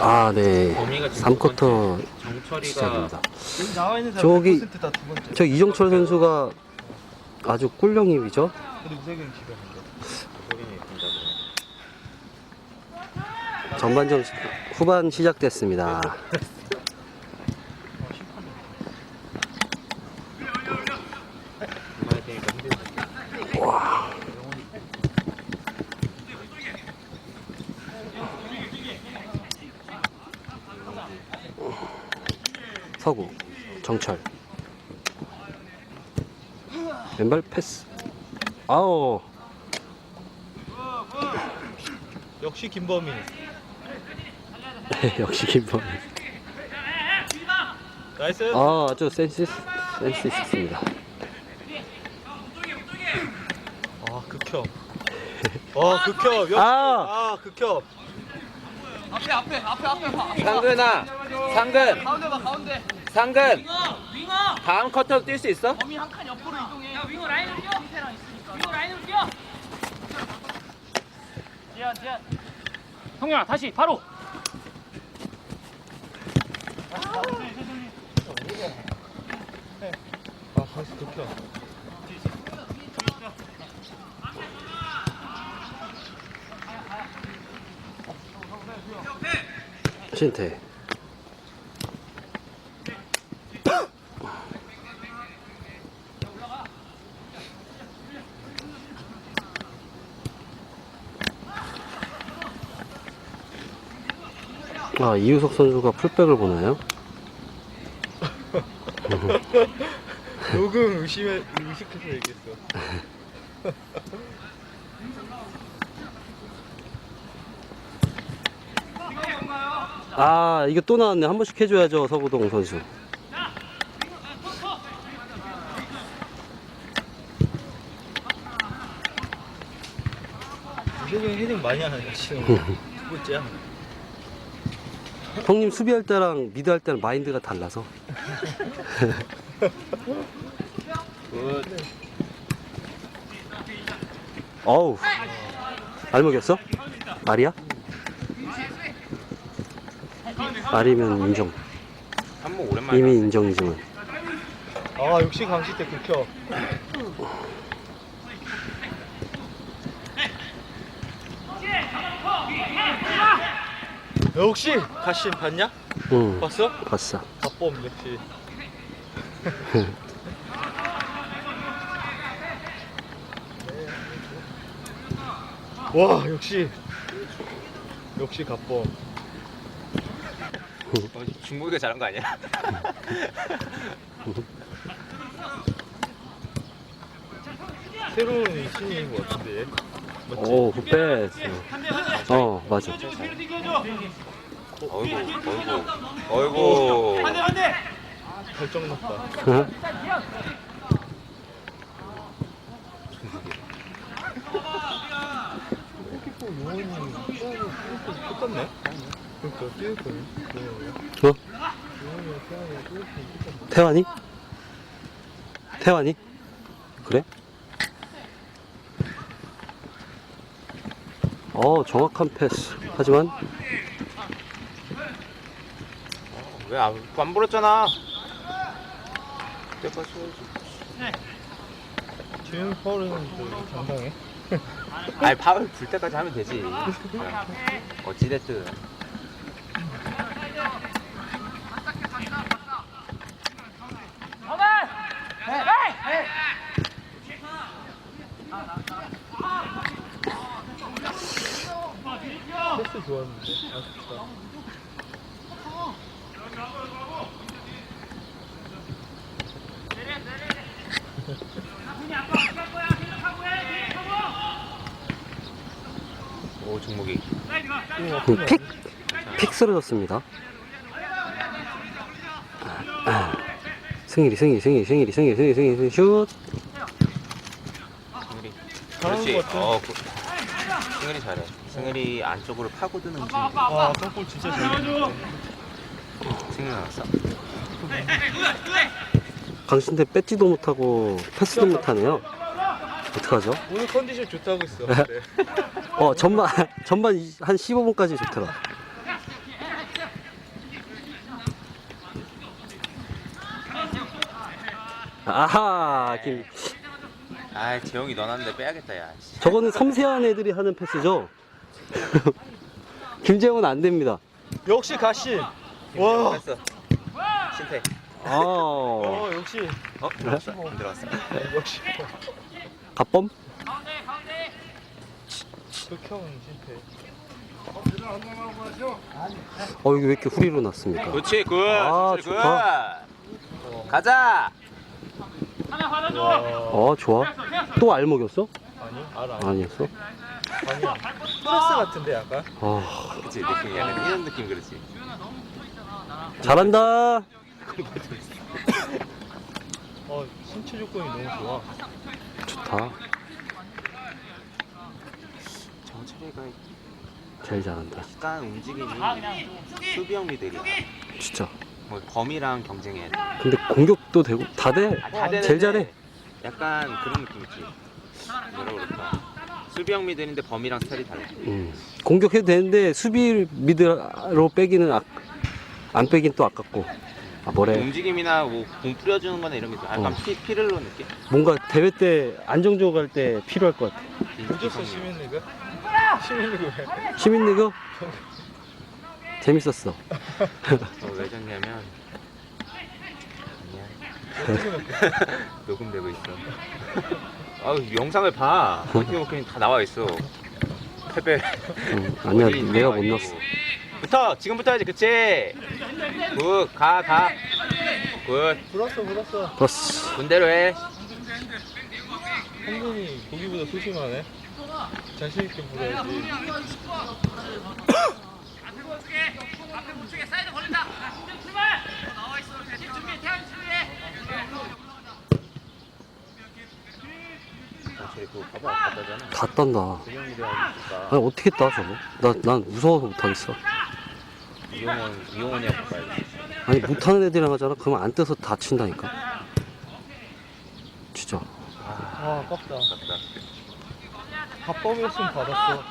아, 네. 범위가 지금 3쿼터 정철이가 시작입니다. 저기- 사람 100%다두 번째. 저 이정철 선수가 아주 있습니다. 전반전 시- 후반 시작됐습니다. 어, 심판이. 이만에 되니까 힘들다. 서구, 정철. 왼발 패스. 아우, 역시 김범희. 역시 김범. 나이스. 아, 아주 센스, 센스 있었습니다. 아 극혐. 아 극혐. 역시. 아! 아 극혐. 앞에 앞에 앞에 앞에 봐. 상근아, 상근, 가운데 봐 가운데. 상근. 윙어 윙어. 다음 쿼터 뛸수 있어? 범위 한 칸 옆으로 이동해. 야 윙어 라인으로 뛰어. 밑에랑 있으니까. 윙어 라인으로 뛰어. 지한 지한. 형님아 다시 바로. 아 다시 극혐. 신태. 아, 이유석 선수가 풀백을 보나요? 녹음 의심해 의식해서 얘기했어. 아, 이거 또 나왔네. 한 번씩 해줘야죠, 서구동 선수. 세경이 헤딩 많이 하네 지금. 두 번째야. 형님 수비할 때랑 미드 할 때랑 마인드가 달라서. 굿. 어우. 알 먹였어? 말이야? 말이면 인정. 한번 오랜만에. 이미 인정이지만. 아 역시 강시태 극혐. 역시 가심 봤냐? 응, 봤어? 봤어. 갑범 역시. 와 역시 역시 갑범. 어, 중국이가 잘한 거 아니야? 새로운 신인인 것 같은데? 오, 굿패스. 어, 맞아. 어이구, 어이구, 어이구. 결정 났다. 똑같네. 그러니까 거네. 어? 태환이? 태환이? 그래? 어, 정확한 패스. 하지만, 왜안 안 불었잖아? 쏘야지. 지금 파울은 좀 당당해. 아니 파울 불 때까지 하면 되지. 어찌됐든. 패스 좋았는데. 아쉽다. 오 종목이. 그 픽, 픽 쓰러졌습니다. 아, 승일이, 승일이, 승일이, 승일이, 승일이, 승일이, 승일이, 슛. 그렇지. 어, 그, 승일이 잘해. 승일이 안쪽으로 파고드는 움직임. 와, 똥골 진짜 잘 넣었네. 승일 나왔어. 강신대 뺏지도 못하고 패스도 못하네요. 어떡하죠? 오늘 컨디션 좋다고 했어. 네. 어, 전반, 전반 이- 한 15분까지 좋더라. 아하 김아 재영이 넣어놨는데 빼야겠다 야. 씨. 저거는 섬세한 애들이 하는 패스죠 김재훈은 안 됩니다 역시 가시. 와. 했어. 실패. 아 어 역시 어 들어갔어. 안 들어갔어. 역시 갑범 극형 실패. 어 여기 왜 이렇게 후리로 났습니까 그렇지 굿. 아, 굿. 좋다. 가자. 하나 받아줘. 와. 어 좋아 또 알먹였어 아니 알아. 아니었어 아니야. 플러스 같은데 약간. 아 그치 느낌이 약간 이런 느낌 그렇지. 잘한다 어 신체 조건이 너무 좋아. 좋다 정철이가 제일 잘한다 약간 움직임이 아 그냥 수비형 미들이야. 진짜 뭐 범이랑 경쟁해야 돼. 근데 공격도 되고 다 돼 아, 다 되는데 제일 잘해 약간 그런 느낌 있지. 뭐라 그럴까. 수비형 미들인데 범이랑 스타일이 달라. 음. 공격해도 되는데 수비 미드로 빼기는 아, 안 빼긴 또 아깝고 아 뭐래 움직임이나 뭐공 뿌려주는 거나 이런 게 있어. 약간 어. 피, 피를로 느낌? 뭔가 대회 때 안정적으로 할때 필요할 것 같아 늦었어 시민 리그? 시민 리그 왜? 시민 리그 재밌었어. 어, 왜 졌냐면 아니야. 녹음되고 있어. 아우 영상을 봐. 버티버킹 다 나와 있어. 패배. 응. 아니야 어디 내가 못. 넣었어. 붙어! 지금부터 해야지 그치? 굿가가 굿. 불었어 불었어. 플러스 군대로 해. 한분이 보기보다 소심하네. 자신 있게 불어야지. 다. 아, 갖다잖아. 다 딴다. 조명이 되어있으니까. 아니 어떻게 따 저거? 나, 난 무서워서 못하겠어. 이용원 봐야 돼 아니 못하는 애들이랑 하잖아. 그러면 안 떠서 다친다니까. 진짜. 아 아깝다. 아깝다 밥범이었으면 받았어.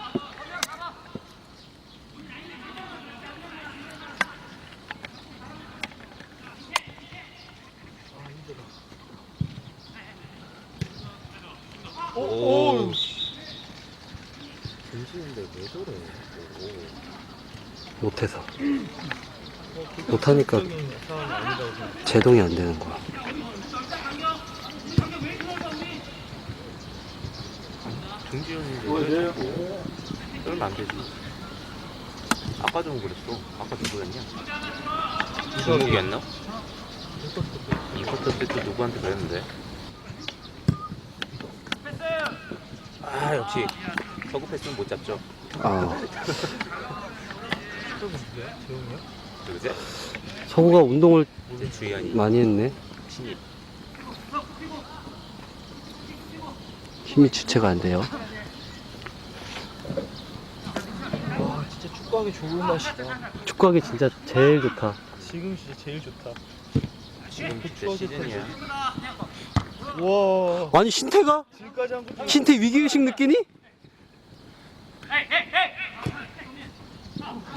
오, 오, 김지훈데 왜 저래? 못해서. 못하니까. 제동이 안 되는 거야. 김지훈인데 왜 자꾸 그러면 안 되지. 아까 좀 그랬어. 아까 누구였냐? 중국이었나? 이쿼터 때또 누구한테 그랬는데 아 역시. 서구 패스는 못 잡죠. 아? 서구가 운동을 이제 많이 했네. 신입. 힘이 주체가 안 돼요. 와 진짜 축구하기 좋은 날씨다. 축구하기 진짜 제일 좋다. 지금 진짜 제일 좋다. 지금 진짜 시즌이야 와 아니 신태가? 한 신태 위기의식 느끼니?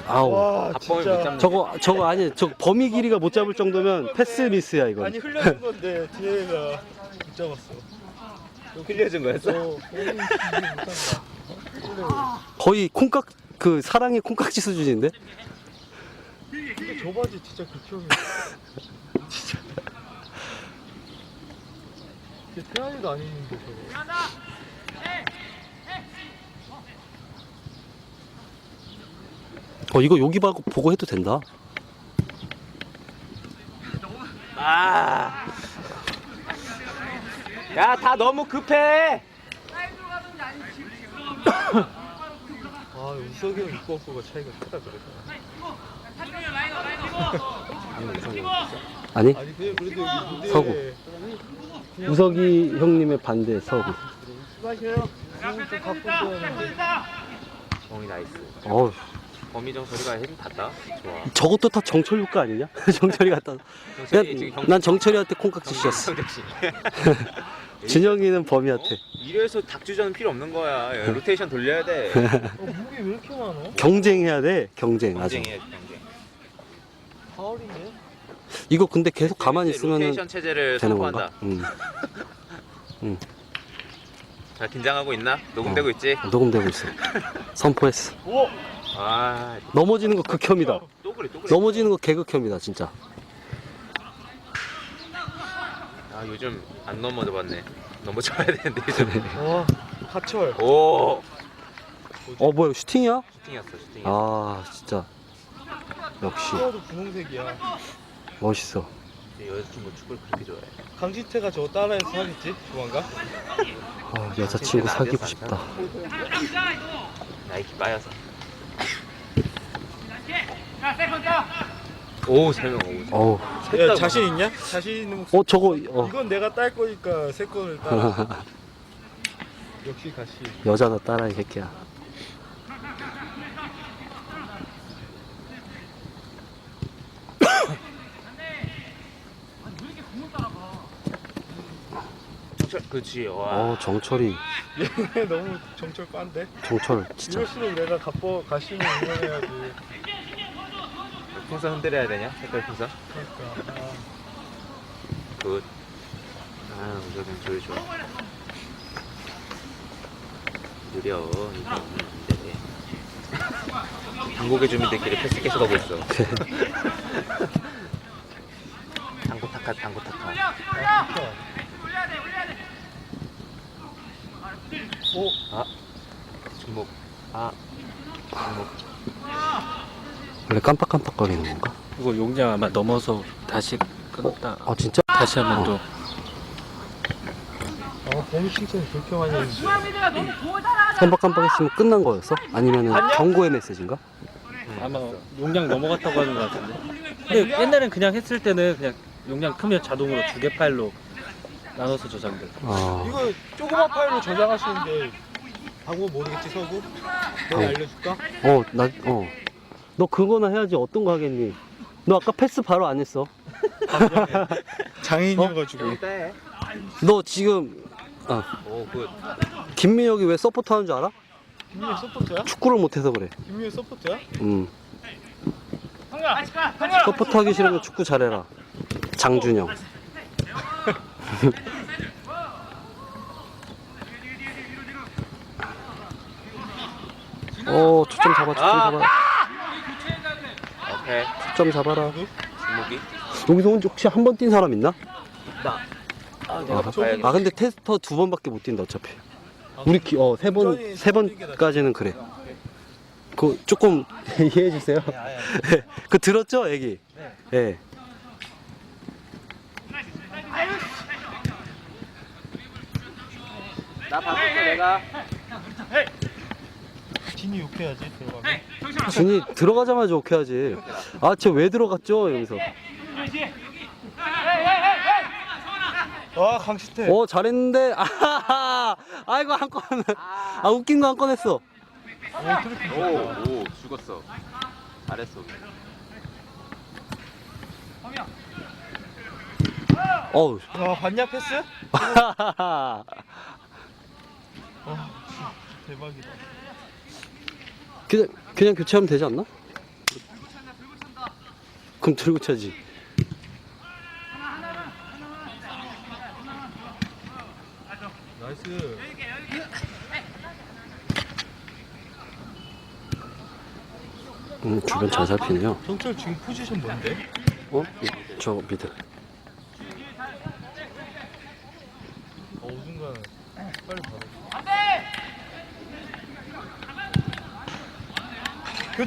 아우 와 진짜 잡는 저거 저거 아니 저 범위 길이가 못 잡을 정도면 패스 미스야 이거 아니 흘려준 건데 뒤에가 못 잡았어. 흘려준 거였어? 어, 못한다. 거의 콩깍 그 사랑의 콩깍지 수준인데 근데 저 바지 진짜 극혐이야. 이게 태안이도 아닌데 저거. 어 이거 여기 봐 보고 해도 된다 아. 야, 다 너무 급해. 아 우석이 형 입고 없고가 차이가 크다 그랬잖아. 아니 아니 그냥 그래도 여기 무대에 서구. 우석이 형님의 반대 서구. 정이 나이스. 어우 범위정 소리가 헤딩 닿다. 좋아. 저것도 다 정철 효과 아니냐? 정철이 지금 난, 난 정철이한테 콩깍지 씌웠어 성대씨. 준영이는 범이한테 어? 이래서 닥주전 필요 없는 거야. 야, 로테이션 돌려야 돼. 어 무게 왜 이렇게 많어? 경쟁해야 돼 경쟁 아주 경쟁해야지, 경쟁. 파울인데? 이거 근데 계속 가만히 있으면은 로테이션 체제를 되는 건가? 선포한다. 음, 자 긴장하고 있나? 녹음되고 있지? 녹음되고 있어. 선포했어. 오! 아, 넘어지는 거 극혐이다. 또 그래, 또 그래. 넘어지는 거 개극혐이다, 진짜. 아 요즘 안 넘어져 봤네. 넘어져야 되는데 요즘. 와, 하철. 오. 어, 뭐야, 슈팅이야? 슈팅이었어, 슈팅. 아, 진짜. 역시, 시야도 분홍색이야. 멋있어. 여자친구 축구를 그렇게 좋아해. 강지태가 저거 따라해서 하겠지? 조만간? 아, 여자친구 사귀고 싶다. 나이키 빠여서. 오, 세 명. 오. 어우, 야, 자신 있냐? 자신 있는 목소리. 어, 저거, 어. 이건 내가 딸 거니까 새 거를 따라. 역시 가시. 여자나 따라, 이 새끼야. 정철, 그렇지. 와. 어, 정철이, 얘네 너무 정철 빤데? 정철, 진짜. 이럴수록 내가 갑버 가시는 응원해야지. 풍선 흔들어야 되냐? 색깔 풍선. 그러니까. 아, 굿. 아, 우석은 조이 좋아. 느려. 이거 안 돼. 한국의 주민들끼리 패스 계속 하고 있어. 당구 타카, 당구 타카. 아, 좋다. 올려야 돼, 올려야 돼. 오, 아, 주목. 아, 주목. 원래 깜빡깜빡거리는 건가? 이거 용량 아마 넘어서 다시 끊었다. 아, 진짜? 다시 하면 또 아, 범위 칭찬 그렇게 많이 했는데. 고달하다. 깜빡깜빡했으면 끝난 거였어? 아니면은. 경고의 메시지인가? 아마 용량 넘어갔다고 하는 것 같은데. 근데 옛날엔 그냥 했을 때는 그냥 용량 크면 자동으로 두 개 파일로 나눠서 저장돼. 아, 이거 조그만 파일로 저장하시는데 방법 모르겠지 서구? 내가 어. 알려줄까? 어, 나, 어. 너 그거나 해야지 어떤 거 하겠니? 너 아까 패스 바로 안 했어. 장인이어가지고 때. 너 지금, 아, 오, 굿. 김민혁이 왜 서포트 하는 줄 알아? 김민우 서포트야? 축구를 못해서 그래. 김민우 서포트야? 음. 서포트 하기 싫으면 축구 잘해라. 장준영. 어, 초점 잡아, 초점 아. 잡아. 오케이. 초점 잡아라. 주목이. 여기서 혹시 한 번 뛴 사람 있나? 아, 아, 바꿔야겠다. 아 근데 테스터 두 번밖에 못 뛴다 어차피. 우리 기, 어, 세 번, 세 번까지는 그래. 그 조금 이해해 주세요. 그 들었죠, 애기? 네. 나 바꿀게, 내가. 진이 욕해야지 들어가면 준이 들어가자마자 하지. 아, 쟤 왜 들어갔죠? 이러면서. 아 강시태 어, 잘했는데. 아하하. 아이고, 한 건. 아, 웃긴 거 한 건 했어. 오, 오, 죽었어. 잘했어. 어우. 아 봤냐 패스? 아 대박이다 그냥, 그냥 교체하면 되지 않나? 그럼 들고 차지. 나이스 음, 주변 잘 살피네요. 정철 지금 포지션 뭔데? 어? 저 미드. 어 우중간 빨리 받아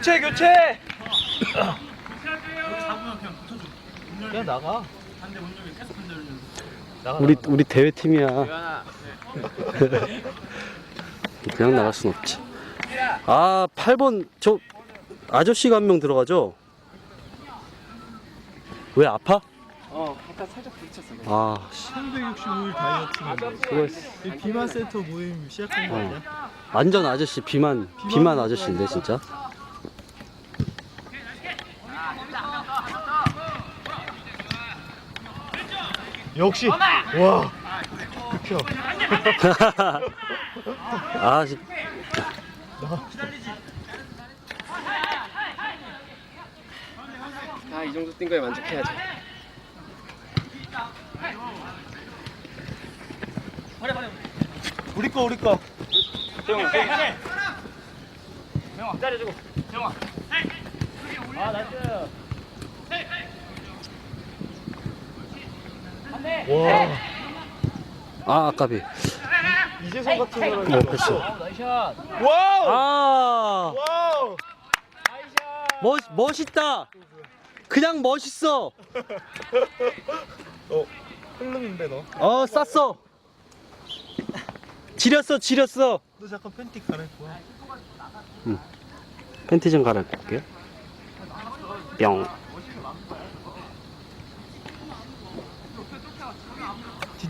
교체 교체 그냥 나가 나가 우리 나가. 우리 대회 팀이야. 그냥 나갈 순 없지. 아, 8번 저 아저씨가 한 명 들어가죠? 왜 아파? 어, 아까 살짝 부딪혔어. 아, 씨. 365일 다이어트는 수고했어. 이 비만 센터 모임 시작한 거 어. 아니야? 완전 아저씨 비만 비만 아저씨인데 진짜. 역시 와 극혀 아, 씨. 아, 이 정도 뛴 거에 만족해야죠. 우리 거 우리 거 세영아, 세영아. 네. 기다려주고. 세영아. 아, 나이스. 와. 아 아까비 이재성 같은 사람이 어. 나이샷 와우! 아! 와우. 멋, 멋있다. 그냥 멋있어. 어 흐르는데 너. 어 쌌어. 지렸어 지렸어. 너 잠깐 팬티 갈아입고 와. 팬티 좀 갈아입고 올게요 뿅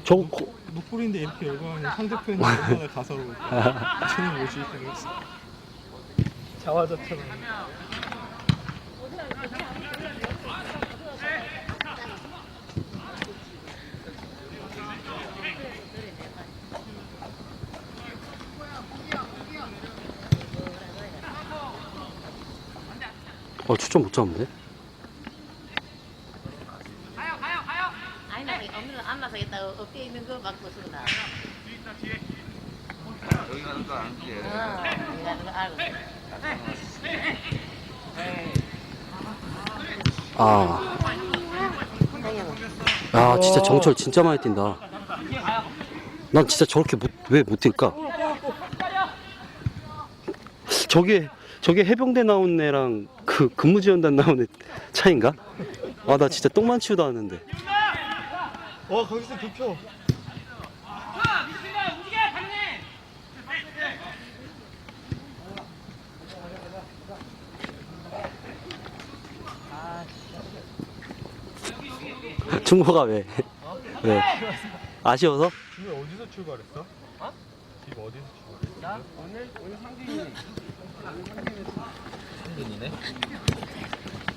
저거 고- 목걸이인데 이렇게 열광하면 상대편이 얼마나 가서로울까. 쟤는 뭐지 생각했어. 자화자찬. 어 추천 못 잡는데? 아니 나 오늘은 안 나서겠다. 어깨에 있는 거 막고 쓰나. 여기 가는 거 아는지. 어, 내가 그거 알고. 아. 야, 진짜 정철 진짜 많이 뛴다. 난 진짜 저렇게 왜못 뛸까? 저게, 저게 해병대 나온 애랑 그 근무지원단 나온 애 차인가? 아, 나 진짜 똥만 치우다 왔는데. 와 거기서 눕혀. 중모가 왜? 왜? 아쉬워서? 지금 어디서 출발했어? 어? 지금 어디서 출발했어?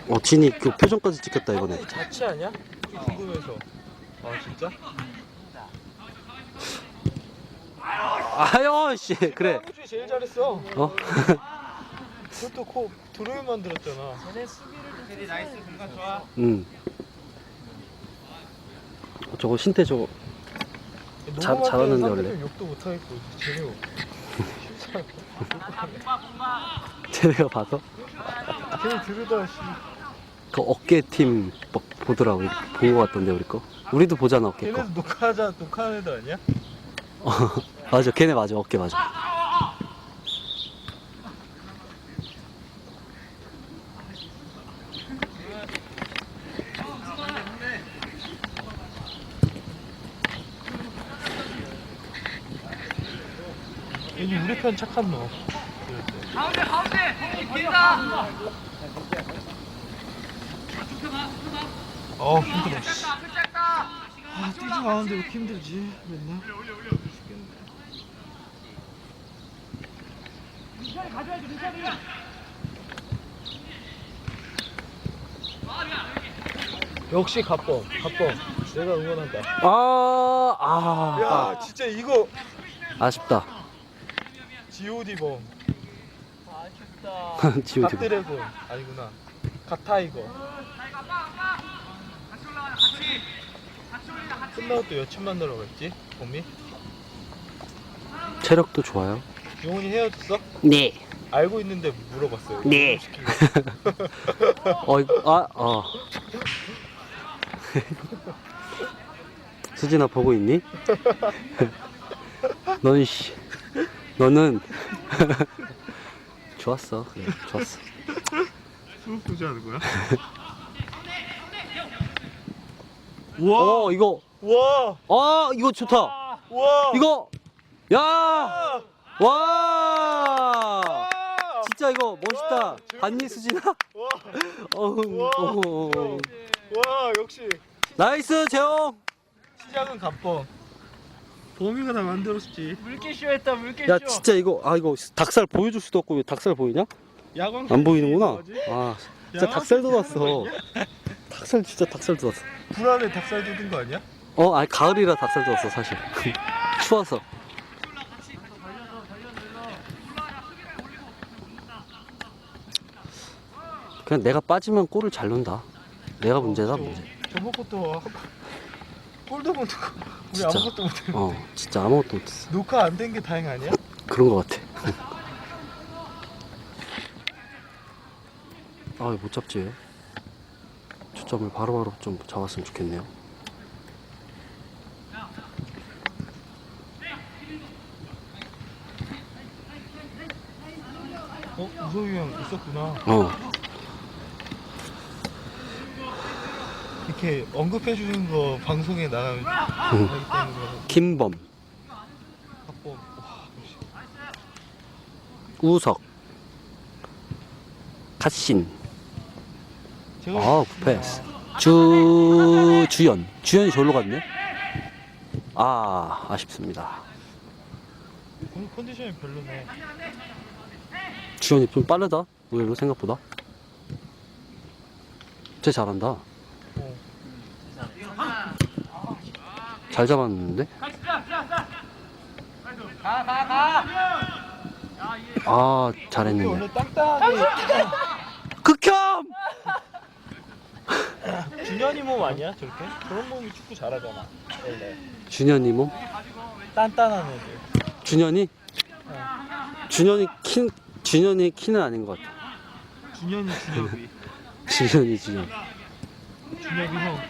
어, 진이 그 표정까지 찍혔다, 이번에. 자취 아니야? 좀 궁금해서. 아 진짜? 아유, 씨, 그래. 제일 잘했어. 어? 그것도 코 드로잉 만들었잖아. 나이스 공간 좋아 응. 어, 저거 신태 저거 자- 녹음할 잘하는데, 원래. 욕도 못하겠고 쟤네 쟤네가 봐서 걔네 들으다 씨. 그 어깨 팀 막 보더라고 본거 같던데 우리 거 우리도 보잖아 어깨 거 걔네도 녹화하자 녹화하는 애들 아니야? 어, 맞아 걔네 맞아 어깨 맞아 여기 우리 편 착한 너. 가운데 가운데 형님 길다 어 힘들어. 씨. 아 뛰지 마는데 왜 이렇게 힘들지? 맨날? 역시 갑범 갑범. 내가 응원한다. 아, 아, 야 진짜 이거 아 아쉽다. G.O.D 범. 지금 갓드래곤. 아니구나. 갓타이거 끝나고 또 여친 만나러 갔지 범이? 체력도 좋아요 용훈이 헤어졌어? 네 알고 있는데 물어봤어요 네. 어, 이거, 아, 어. 수진아 보고 있니? 넌 씨, 너는 좋았어, 그래, 좋았어. 수업 보지 하는 거야? 어, 이거, 와! 아, 이거 좋다. 와! 이거, 야, 아! 와, 아! 진짜 이거 멋있다. 와, 봤니 수진아? 와! 어흥, 와! 어흥. 와 역시 나이스 재영. 시작은 갑범 범이가 다 만들었지 물개쇼 했다 물개쇼 야 진짜 이거 아 이거 닭살 보여줄 수도 없고 왜 닭살 보이냐? 야광 안 보이는구나. 뭐지? 아 진짜 닭살 돋았어. 닭살 진짜 닭살 돋았어. 불안에 닭살 돋은 거 아니야? 어 아니 가을이라 닭살 돋았어 사실. 추워서. 그냥 내가 빠지면 골을 잘 넣는다. 내가 문제다 문제. 저번 것도 볼도 못 넣고 우리 진짜. 아무것도 못해. 어 진짜 아무것도 못했어 녹화 안 된 게 다행 아니야? 그런 거 같아 아 못 잡지 왜 초점을 바로바로 좀 잡았으면 좋겠네요. 어 우석이 형 있었구나. 어. 이렇게 언급해 주는 거 방송에 나가면 하기 때문에 김범. 와 역시. 우석. 갓신 아 굿패스 주 주연. 주연이 절로 갔네? 아 아쉽습니다. 오늘 컨디션이 별로네. 주연이 좀 빠르다? 의외로 생각보다? 쟤 잘한다. 어. 잘 잡았는데? 아 잘했는데. 극혐 준현이 몸 아니야 저렇게? 저런 몸이 축구 잘하잖아 원래. 준현이 뭐 단단한 애들. 준현이? 준현이 키 준현이 키는 아닌 것 같아. 준현이 준혁이. 준현이 준현 준혁이 형.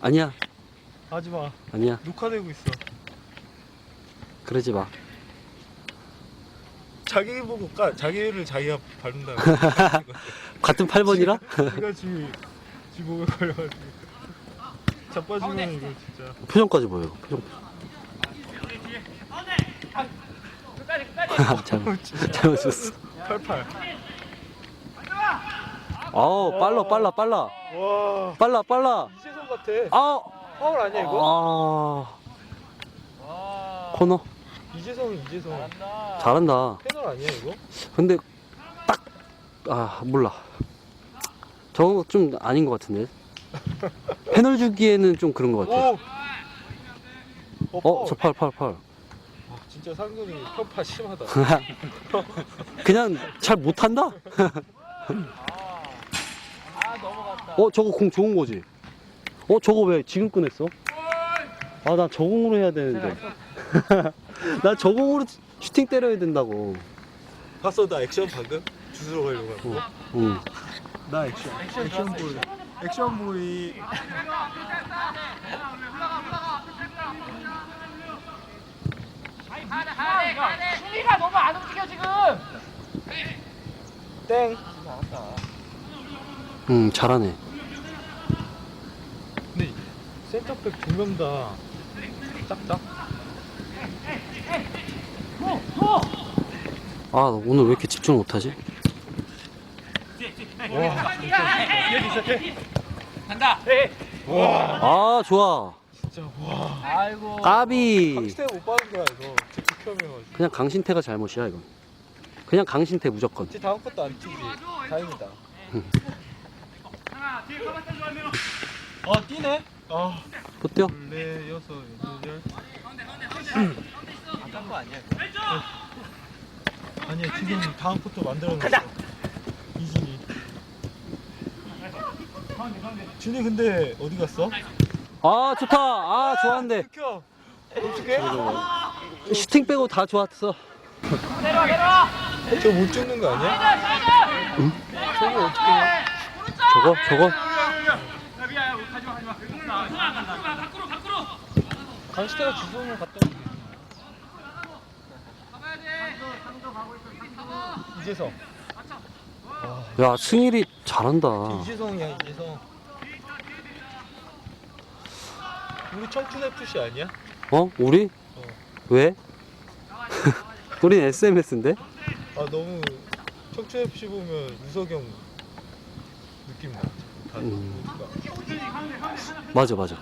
아니야. 하지마. 아니야. 녹화되고 있어. 그러지 마 자기 보고 까 자기를 자기가 바른다고. 같은 8번이라? 네가 지금 지금 몸에 걸려가지고. 자빠지면 이거 진짜. 표정까지 보여요 표정. 잘못 잘못 줬어. 88 아우 빨라 빨라 빨라. 와. 빨라 빨라. 이재성 같아. 아. 파울 아니야 이거? 아. 코너 이재성이 이재성. 잘한다. 패널 아니야 이거? 근데 딱 아 몰라. 저거 좀 아닌 것 같은데. 패널 주기에는 좀 그런 것 같아 오! 어, 어. 저팔 팔 팔 아, 진짜 상근이 편파 심하다. 그냥 잘 못한다? 어 저거 공 좋은 거지? 어 저거 왜 지금 꺼냈어? 아 나 저공으로 해야 되는데 나 저공으로 슈팅 때려야 된다고 봤어 나 액션 방금? 주스러 가려고 하고 어, 응. 나 액션 액션 볼 액션 볼이 수비가 너무 안 움직여 지금. 땡 응 잘하네 근데 센터백 두 명 다 짝짝 아 오늘 왜 이렇게 집중 못하지? 간다. 아 좋아. 진짜 와 아이고. 까비. 강스테 못 받은 거야 이거. 진짜 극혐해가지고 그냥 강신태가 잘못이야 이건. 그냥 강신태 무조건. 이제 다음 것도 안 뛰지. 다행이다. 어 뛰네? 아. 또 뛰어? 네 여섯 여덟 아깐 거 아니야 아니야 지금 다음 것도 만들어놨어 이진이 준이 근데 어디 갔어? 아 좋다 아 좋았는데 켜 어떻게? 슈팅 빼고 다 좋았어 내려와 내려와. 저거 못 찍는 거 아니야? 저거 어떻게 해? 저거 저거 밖으로 밖으로. 강시태가 주소는 갔다 이재성. 야 승일이 잘한다. 이재성이야 이재성. 우리 청춘 FC 아니야? 어? 우리? 어. 왜? 우린 SMS인데? 아 너무 청춘 FC 보면 우석영 느낌 나. 다 음. 맞아 맞아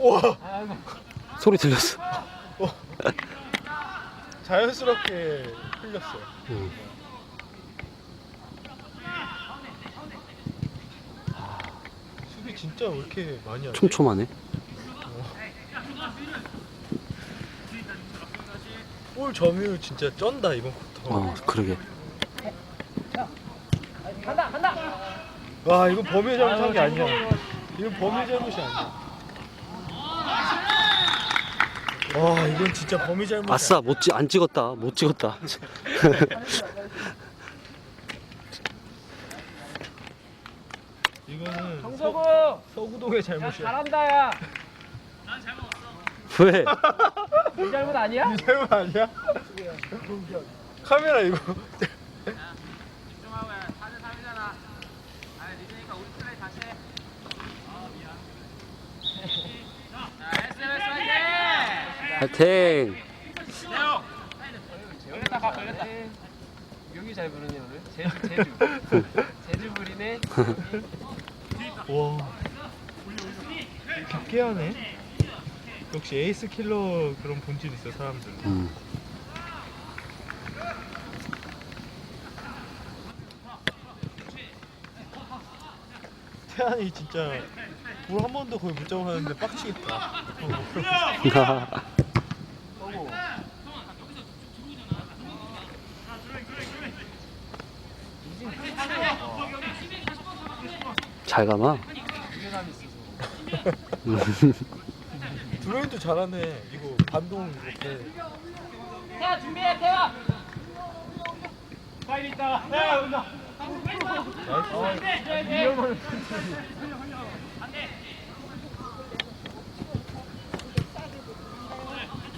너가. 와 소리 들렸어 자연스럽게 흘렸어. 음. 진짜 왜 이렇게 많이 하지? 촘촘하네. 볼 점유 진짜 쩐다 이번 쿼터. 어, 그러게. 와 이건 범위 잘못한 게 아니야. 이건 범위 잘못이 아니야. 와 이건 진짜 범위 잘못. 아싸, 못 찍, 안 찍었다. 못 찍었다. 이거는 정석우 서, 서구동의 잘못이야. 잘한다 야. 왜? 네 잘못 아니야? 이 잘못 아니야? 카메라 이거. 집중하고 해. 4대 3이잖아. 아, 리드니까 우리 플레이 다시 해. 아, 미안. 자, SMS 화이팅! 파이팅! 걸렸다 가 걸렸다. 용이 잘 부르네 오늘. 제주 제주. 제주 부리네. 와. 깊게 하네. 역시 에이스 킬러 그런 본질 있어 사람들. 음. 태안이 진짜 물한 번도 거의 못 잡아가는데 빡치겠다. 잘 가마. 드로잉도 잘하네. 이거 반동 이렇게. 태아 준비해 태아. 파일 있다. 태아 온다. 위험한.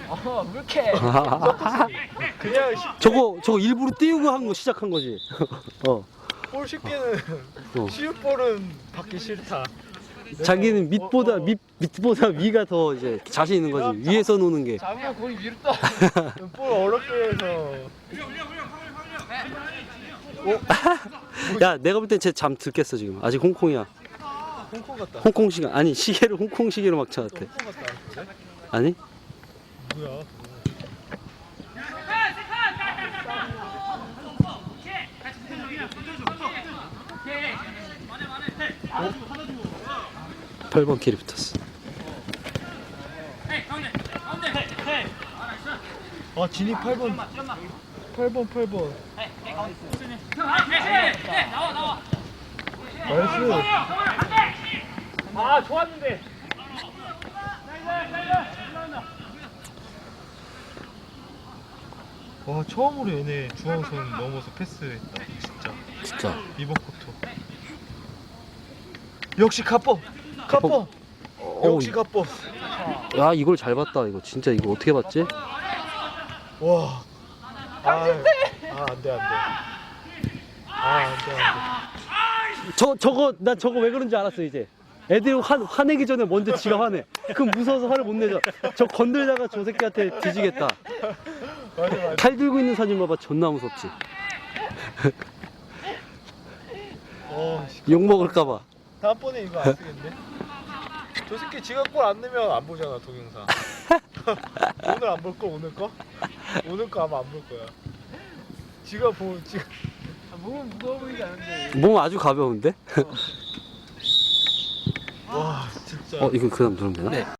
어, 왜 이렇게? 그냥 시- 저거 저거 일부러 띄우고 한 거 시작한 거지. 어. 볼 쉽게는 어. 쉬운 볼은 받기 싫다. 자기는 밑보다 어, 어. 밑 밑보다 위가 더 이제 자신 있는 거지. 위에서 노는 게. 잡으면 공이 위로 떠. 볼 어렵게 해서 야, 내가 볼 땐 쟤 잠 들겠어 지금. 아직 홍콩이야. 홍콩 같다. 홍콩 시간 아니 시계를 홍콩 시계로 막 쳐놨대. 홍콩 같다. 아니? 뭐야? 팔번 캐리 붙었어. 아 진입 8번. 8번 8번. 나와 나와. 나이스. 아 좋았는데. 와 처음으로 얘네 중앙선 넘어서 패스했다. 진짜 진짜. 이번 쿼터. 역시 가법. 가법. 어우, 역시 가법. 야 이걸 잘 봤다. 이거 진짜 이거 어떻게 봤지? 와. 아, 아 안 돼 안 돼. 아 안 돼 안돼. 저 저거 나 저거 왜 그런지 알았어 이제. 애들 화, 화내기 전에 먼저 지가 화내. 그럼 무서워서 화를 못 내죠. 저 건들다가 저 새끼한테 뒤지겠다. 맞아 맞아. 칼 들고 있는 사진 봐봐 존나 무섭지. 어, 씨. 욕 먹을까봐. 다음번에 이거 안 쓰겠네. 저 새끼 지가 골 안 넣으면 안 보잖아 동영상. 오늘 안 볼 거 오늘 거? 오늘 거 아마 안 볼 거야. 지가 보 지가 몸은 무거워 보이지 않은데. 몸 아주 가벼운데? 와 진짜. 어 이거 그다음 누르면 되나?